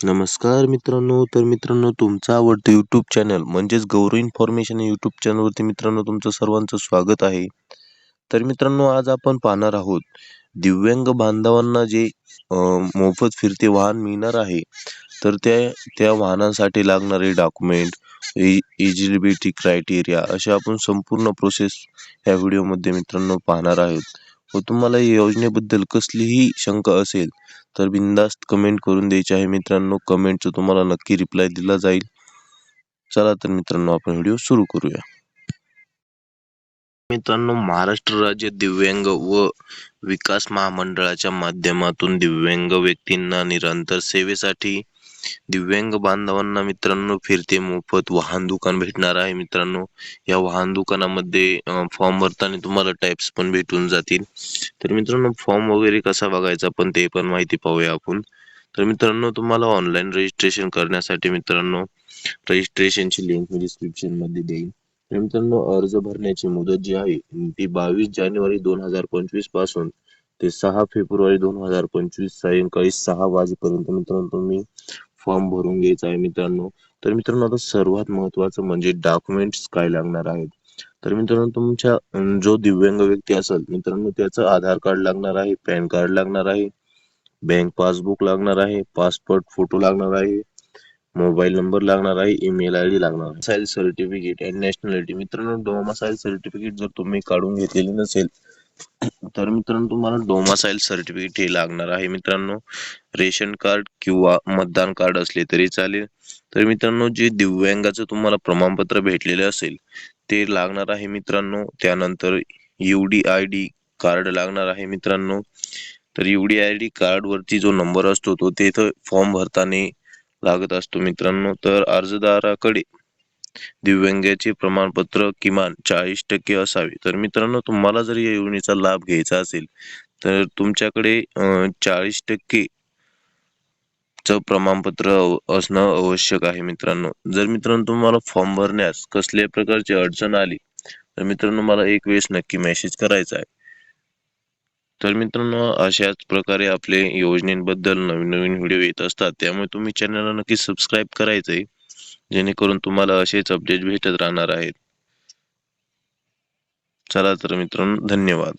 नमस्कार मित्रांनो तर मित्रांनो तुमचं आवडतं यूट्यूब चॅनल म्हणजेच गौरव इन्फॉर्मेशन यूट्यूब चॅनलवरती मित्रांनो तुमचं सर्वांचं स्वागत आहे. तर मित्रांनो आज आपण पाहणार आहोत दिव्यांग बांधवांना जे मोफत फिरते वाहन मिळणार आहे तर त्या त्या वाहनांसाठी लागणारे डॉक्युमेंट इजिलिबिलिटी क्रायटेरिया अशा आपण संपूर्ण प्रोसेस ह्या व्हिडिओमध्ये मित्रांनो पाहणार आहोत. व तुम्हाला या योजनेबद्दल कसलीही शंका असेल तर बिंदास्त कमेंट करून द्यायची आहे मित्रांनो. कमेंटचं तुम्हाला नक्की रिप्लाय दिला जाईल. चला तर मित्रांनो आपण व्हिडिओ सुरू करूया. मित्रांनो महाराष्ट्र राज्य दिव्यांग व विकास महामंडळाच्या माध्यमातून दिव्यांग व्यक्तींना निरंतर सेवेसाठी दिव्यांग बांधवांना मित्रांनो फिरते मोफत वाहन दुकान भेटणार आहे मित्रांनो. या वाहन दुकानामध्ये फॉर्म भरताना तुम्हाला टाइप्स पण भेटून जातील. तर मित्रांनो फॉर्म वगैरे कसा बघायचा पण ते पण माहिती पाहूया आपण. तर मित्रांनो तुम्हाला ऑनलाईन रजिस्ट्रेशन करण्यासाठी मित्रांनो रजिस्ट्रेशनची लिंक मी डिस्क्रिप्शनमध्ये देईन. तर मित्रांनो अर्ज भरण्याची मुदत जी आहे ती बावीस जानेवारी दोन हजार पंचवीसपासून ते सहा फेब्रुवारी दोन हजार पंचवीस सायंकाळी सहा वाजेपर्यंत मित्रांनो तुम्ही फॉर्म भरून घ्यायचा आहे मित्रांनो. तर मित्रांनो आता सर्वात महत्वाचं म्हणजे डॉक्युमेंट्स काय लागणार आहेत? तर मित्रांनो तुमच्या जो दिव्यांग व्यक्ती असेल मित्रांनो त्याचं आधार कार्ड लागणार आहे पॅन कार्ड लागणार आहे बँक पासबुक लागणार आहे पासपोर्ट फोटो लागणार आहे मोबाईल नंबर लागणार आहे ईमेल आय डी लागणार आहे. सर्टिफिकेट अँड नॅशनॅलिटी मित्रांनो डोमासाईल सर्टिफिकेट जर तुम्ही काढून घेतलेली नसेल तर मित्रांनो तुम्हाला डोमासाईल सर्टिफिकेट हे लागणार आहे. मित्रांनो रेशन कार्ड किंवा मतदान कार्ड असले तरी चालेल. तर मित्रांनो जे दिव्यांगाचं तुम्हाला प्रमाणपत्र भेटलेले असेल ते लागणार आहे मित्रांनो. त्यानंतर डी आय डी कार्ड लागणार आहे मित्रांनो. तर युडी आय डी कार्ड वरती जो नंबर असतो तो तिथं फॉर्म भरताना लागत असतो मित्रांनो. तर अर्जदाराकडे दिव्यांगाचे प्रमाणपत्र किमान चाळीस टक्के असावे. तर मित्रांनो तुम्हाला जर या योजनेचा लाभ घ्यायचा असेल तर तुमच्याकडे चाळीस टक्के च प्रमाणपत्र असणं आवश्यक आहे मित्रांनो. जर मित्रांनो तुम्हाला फॉर्म भरण्यास कसल्याही प्रकारची अडचण आली तर मित्रांनो मला एक वेळेस नक्की मेसेज करायचा आहे. तर मित्रांनो अशाच प्रकारे आपले योजनेबद्दल नवीन नवीन व्हिडिओ येत असतात त्यामुळे तुम्ही चॅनलला नक्की सबस्क्राईब करायचंय. जेणेकरून तुम्हाला असेच अपडेट भेटत राहणार आहेत. चला तर मित्रांनो धन्यवाद.